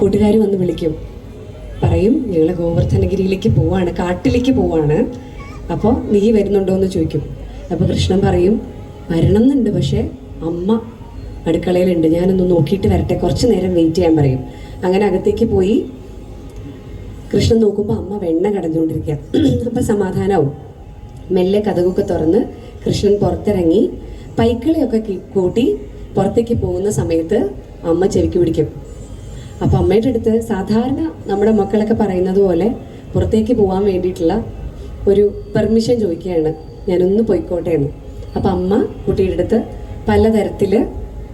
കൂട്ടുകാർ വന്ന് വിളിക്കും. പറയും ഞങ്ങൾ ഗോവർദ്ധനഗിരിയിലേക്ക് പോവാണ് കാട്ടിലേക്ക് പോവാണ്. അപ്പോൾ നീ വരുന്നുണ്ടോ എന്ന് ചോദിക്കും. അപ്പോൾ കൃഷ്ണൻ പറയും വരണം എന്നുണ്ട് പക്ഷേ അമ്മ അടുക്കളയിലുണ്ട്. ഞാനൊന്ന് നോക്കിയിട്ട് വരട്ടെ. കുറച്ച് നേരം വെയിറ്റ് ചെയ്യാൻ പറയും. അങ്ങനെ അകത്തേക്ക് പോയി കൃഷ്ണൻ നോക്കുമ്പോൾ അമ്മ വെണ്ണ കടഞ്ഞുകൊണ്ടിരിക്കുക അപ്പം സമാധാനവും. മെല്ലെ കഥകൊക്കെ തുറന്ന് കൃഷ്ണൻ പുറത്തിറങ്ങി പൈക്കളെയൊക്കെ കൂട്ടി പുറത്തേക്ക് പോകുന്ന സമയത്ത് അമ്മ ചെവിക്ക് പിടിക്കും. അപ്പം അമ്മയുടെ അടുത്ത് സാധാരണ നമ്മുടെ മക്കളൊക്കെ പറയുന്നത് പോലെ പുറത്തേക്ക് പോകാൻ വേണ്ടിയിട്ടുള്ള ഒരു പെർമിഷൻ ചോദിക്കുകയാണ്. ഞാനൊന്ന് പോയിക്കോട്ടെ എന്ന് അപ്പം അമ്മ കുട്ടിയുടെ അടുത്ത് പലതരത്തിൽ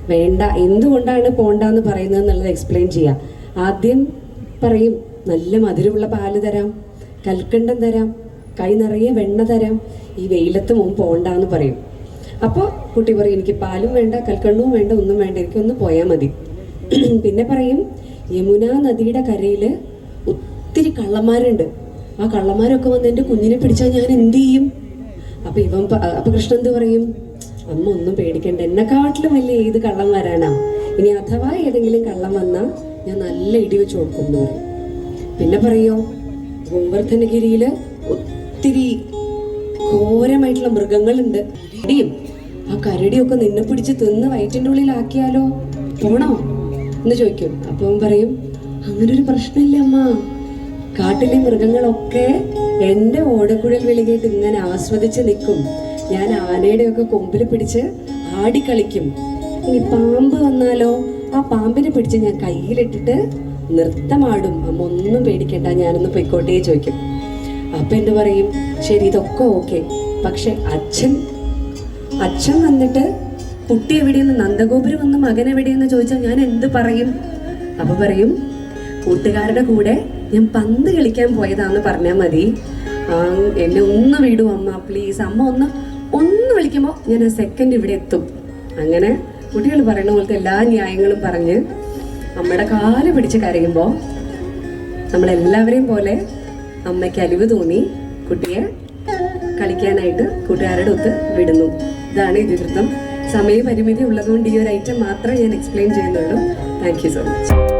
വേണ്ട എന്തുകൊണ്ടാണ് പോണ്ടെന്ന് പറയുന്നത് എന്നുള്ളത് എക്സ്പ്ലെയിൻ ചെയ്യുക ആദ്യം പറയും നല്ല മധുരമുള്ള പാൽ തരാം കൽക്കണ്ടം തരാം കൈ നിറയെ വെണ്ണ തരാം ഈ വെയിലത്ത് മുമ്പ് പോണ്ടെന്ന് പറയും. അപ്പോൾ കുട്ടി പറയും എനിക്ക് പാലും വേണ്ട കൽക്കണ്ടവും വേണ്ട ഒന്നും വേണ്ട എനിക്കൊന്ന് പോയാൽ മതി. പിന്നെ പറയും യമുന നദിയുടെ കരയിൽ ഒത്തിരി കള്ളന്മാരുണ്ട്. ആ കള്ളന്മാരൊക്കെ വന്ന് എന്റെ കുഞ്ഞിനെ പിടിച്ചാൽ ഞാൻ എന്ത് ചെയ്യും? അപ്പൊ ഇവൻ അപ്പൊ കൃഷ്ണൻ എന്ത് പറയും? അമ്മ ഒന്നും പേടിക്കണ്ട. എന്നെക്കാട്ടിലും വലിയ ഏത് കള്ളന്മാരാണോ? ഇനി അഥവാ ഏതെങ്കിലും കള്ളം വന്നാൽ ഞാൻ നല്ല ഇടി വെച്ച് കൊടുക്കും എന്ന് പറയും. പിന്നെ പറയോ? ഗോവർദ്ധനഗിരിയിൽ ഒത്തിരി ഘോരമായിട്ടുള്ള മൃഗങ്ങളുണ്ട്. കരടിയും. ആ കരടിയൊക്കെ നിന്നെ പിടിച്ച് തിന്ന് വയറ്റിന്റെ ഉള്ളിലാക്കിയാലോ? പോണോ? എന്ന് ചോദിക്കും. അപ്പോൾ പറയും അങ്ങനെ ഒരു പ്രശ്നമില്ല അമ്മ. കാട്ടിലെ മൃഗങ്ങളൊക്കെ എന്റെ ഓടക്കുഴൽ വിളി കേട്ട് ഇങ്ങനെ ആസ്വദിച്ച് നിൽക്കും. ഞാൻ ആനയുടെ ഒക്കെ കൊമ്പിൽ പിടിച്ച് ആടിക്കളിക്കും ഇനി പാമ്പ് വന്നാലോ? ആ പാമ്പിനെ പിടിച്ച് ഞാൻ കയ്യിലിട്ടിട്ട് നൃത്തമാടും. അമ്മ ഒന്നും പേടിക്കണ്ട ഞാനൊന്ന് പൊയ്ക്കോട്ടേ ചോദിക്കും. അപ്പൊ എന്ത് പറയും? ശരി ഇതൊക്കെ ഓക്കെ. പക്ഷെ അച്ഛൻ അച്ഛൻ വന്നിട്ട് കുട്ടി എവിടെയെന്ന് നന്ദഗോപുരം വന്ന മകൻ എവിടെയെന്ന് ചോദിച്ചാൽ ഞാൻ എന്ത് പറയും? അപ്പൊ പറയും കൂട്ടുകാരുടെ കൂടെ ഞാൻ പന്ത് കളിക്കാൻ പോയതാന്ന് പറഞ്ഞാൽ മതി. എന്നെ ഒന്ന് വിടൂ അമ്മ പ്ലീസ് അമ്മ ഒന്ന് ഒന്ന് വിളിക്കുമ്പോൾ ഞാൻ ആ സെക്കൻഡ് ഇവിടെ എത്തും. അങ്ങനെ കുട്ടികൾ പറയുന്ന പോലത്തെ എല്ലാ ന്യായങ്ങളും പറഞ്ഞ് അമ്മയുടെ കാൽ പിടിച്ച് കരയുമ്പോൾ നമ്മളെല്ലാവരെയും പോലെ അമ്മയ്ക്ക് അലിവ് തോന്നി കുട്ടിയെ കളിക്കാനായിട്ട് കൂട്ടുകാരുടെ ഒത്ത് വിടുന്നു. ഇതാണ് ഇതിവൃത്തം. സമയപരിമിതി ഉള്ളതുകൊണ്ട് ഈ ഒരു ഐറ്റം മാത്രമേ ഞാൻ എക്സ്പ്ലെയിൻ ചെയ്യുന്നുള്ളൂ. Thank you so much